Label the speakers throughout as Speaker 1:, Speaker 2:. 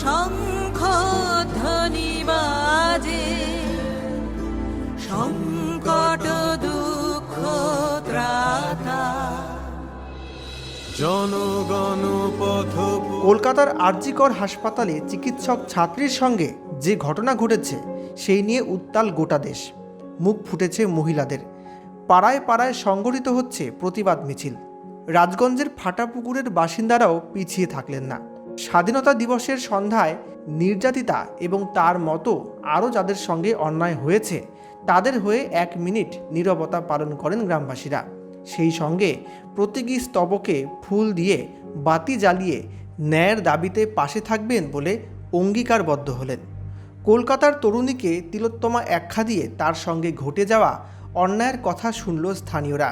Speaker 1: শঙ্খ ধ্বনি বাজে। সংকট দুঃখ ত্রাতা। জনগণ পথ
Speaker 2: কলকাতার আরজিকর হাসপাতালে চিকিৎসক ছাত্রীর সঙ্গে যে ঘটনা ঘটেছে সেই নিয়ে উত্তাল গোটা দেশ। মুখ ফুটেছে মহিলাদের। পাড়ায় পাড়ায় সংগঠিত হচ্ছে প্রতিবাদ মিছিল। রাজগঞ্জের ফাটাপুকুরের বাসিন্দারাও পিছিয়ে থাকলেন না। স্বাধীনতা দিবসের সন্ধ্যায় নির্যাতিতা এবং তার মতো আরও যাদের সঙ্গে অন্যায় হয়েছে, তাদের হয়ে এক মিনিট নীরবতা পালন করেন গ্রামবাসীরা। সেই সঙ্গে প্রতীকী স্তবকে ফুল দিয়ে বাতি জ্বালিয়ে ন্যায়ের দাবিতে পাশে থাকবেন বলে অঙ্গীকারবদ্ধ হলেন। কলকাতার তরুণীকে তিলোত্তমা একখা দিয়ে তার সঙ্গে ঘটে যাওয়া অন্যায়ের কথা শুনল স্থানীয়রা।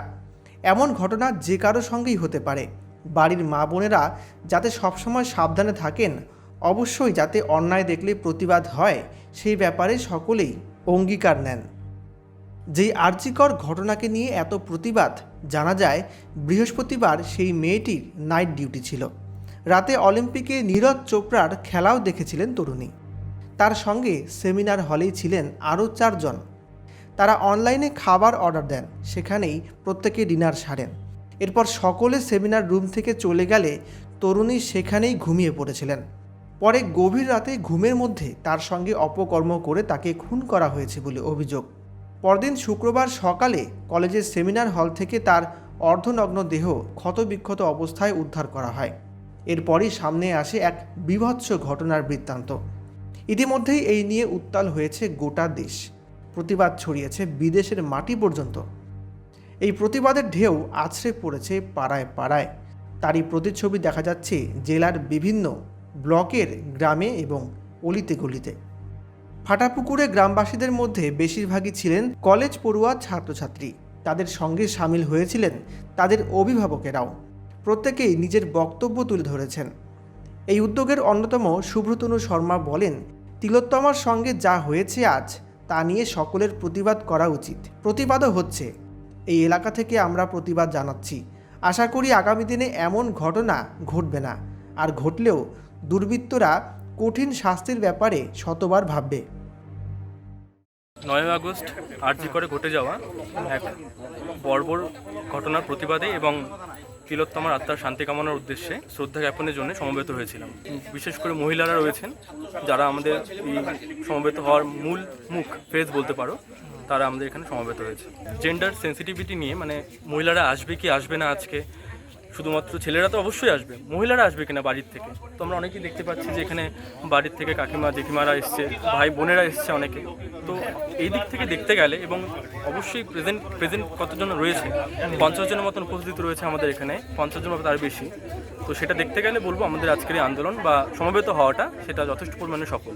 Speaker 2: এমন ঘটনা যে কারও সঙ্গেই হতে পারে। বাড়ির মা বোনেরা যাতে সবসময় সাবধানে থাকেন, অবশ্যই যাতে অন্যায় দেখলে প্রতিবাদ হয়, সেই ব্যাপারে সকলেই অঙ্গীকার নেন। যেই আর্যিকর ঘটনাকে নিয়ে এত প্রতিবাদ, জানা যায় বৃহস্পতিবার সেই মেয়েটির নাইট ডিউটি ছিল। রাতে অলিম্পিকে নীরজ চোপড়ার খেলাও দেখেছিলেন তরুণী। তার সঙ্গে সেমিনার হলেই ছিলেন আরও চারজন। তারা অনলাইনে খাবার অর্ডার দেন, সেখানেই প্রত্যেকে ডিনার সারেন। এরপর সকলে সেমিনার রুম থেকে চলে গেলে তরুণী সেখানেই ঘুমিয়ে পড়েছিলেন। পরে গভীর রাতে ঘুমের মধ্যে তার সঙ্গে অপকর্ম করে তাকে খুন করা হয়েছে বলে অভিযোগ। পরদিন শুক্রবার সকালে কলেজের সেমিনার হল থেকে তার অর্ধনগ্ন দেহ ক্ষতবিক্ষত অবস্থায় উদ্ধার করা হয়। এরপরই সামনে আসে এক বিভৎস ঘটনার বৃত্তান্ত। ইতিমধ্যেই এই নিয়ে উত্তাল হয়েছে গোটা দেশ। প্রতিবাদ ছড়িয়েছে বিদেশের মাটি পর্যন্ত। এই প্রতিবাদের ঢেউ আছড়ে পড়েছে পাড়ায় পাড়ায়। তারই প্রতিচ্ছবি দেখা যাচ্ছে জেলার বিভিন্ন ব্লকের গ্রামে এবং অলিতে গলিতে। ফাটাপুকুরে গ্রামবাসীদের মধ্যে বেশিরভাগই ছিলেন কলেজ পড়ুয়া ছাত্রছাত্রী। তাদের সঙ্গে সামিল হয়েছিলেন তাদের অভিভাবকেরাও। প্রত্যেকেই নিজের বক্তব্য তুলে ধরেছেন। এই উদ্যোগের অন্যতম সুব্রতনু শর্মা বলেন, তিলোত্তমার সঙ্গে যা হয়েছে আজ, তা নিয়ে সকলের প্রতিবাদ করা উচিত। প্রতিবাদও হচ্ছে। এই এলাকা থেকে আমরা প্রতিবাদ জানাচ্ছি। আশা করি আগামী দিনে এমন ঘটনা ঘটবে না। আর ঘটলেও দুর্বৃত্তরা কঠিন শাস্তির ব্যাপারে শতবার ভাববে।
Speaker 3: নয় আগস্ট আরজি করে ঘটে যাওয়া, এক বর্বর ঘটনার প্রতিবাদে এবং তিলোত্তমার আত্মার শান্তি কামনার উদ্দেশ্যে শ্রদ্ধা জ্ঞাপনের জন্য সমবেত হয়েছিলাম। বিশেষ করে মহিলারা রয়েছেন, যারা আমাদের এই সমবেত হওয়ার মূল মুখ ফেস বলতে পারো। তারা আমাদের এখানে সমবেত হয়েছে। জেন্ডার সেন্সিটিভিটি নিয়ে মানে মহিলারা আসবে কি আসবে না আজকে, শুধুমাত্র ছেলেরা তো অবশ্যই আসবে, মহিলারা আসবে কিনা বাড়ির থেকে? তো আমরা অনেকেই দেখতে পাচ্ছি যে এখানে বাড়ির থেকে কাকিমা, জেঠিমারা এসছে, ভাই বোনেরা এসছে অনেকে। তো এই দিক থেকে দেখতে গেলে এবং অবশ্যই প্রেজেন্ট প্রেজেন্ট কতজন রয়েছে, পঞ্চাশ জনের মতন উপস্থিত রয়েছে আমাদের এখানে, পঞ্চাশ জন তার বেশি। তো সেটা দেখতে গেলে বলব আমাদের আজকের এই আন্দোলন বা সমবেত হওয়াটা, সেটা যথেষ্ট পরিমাণে সফল।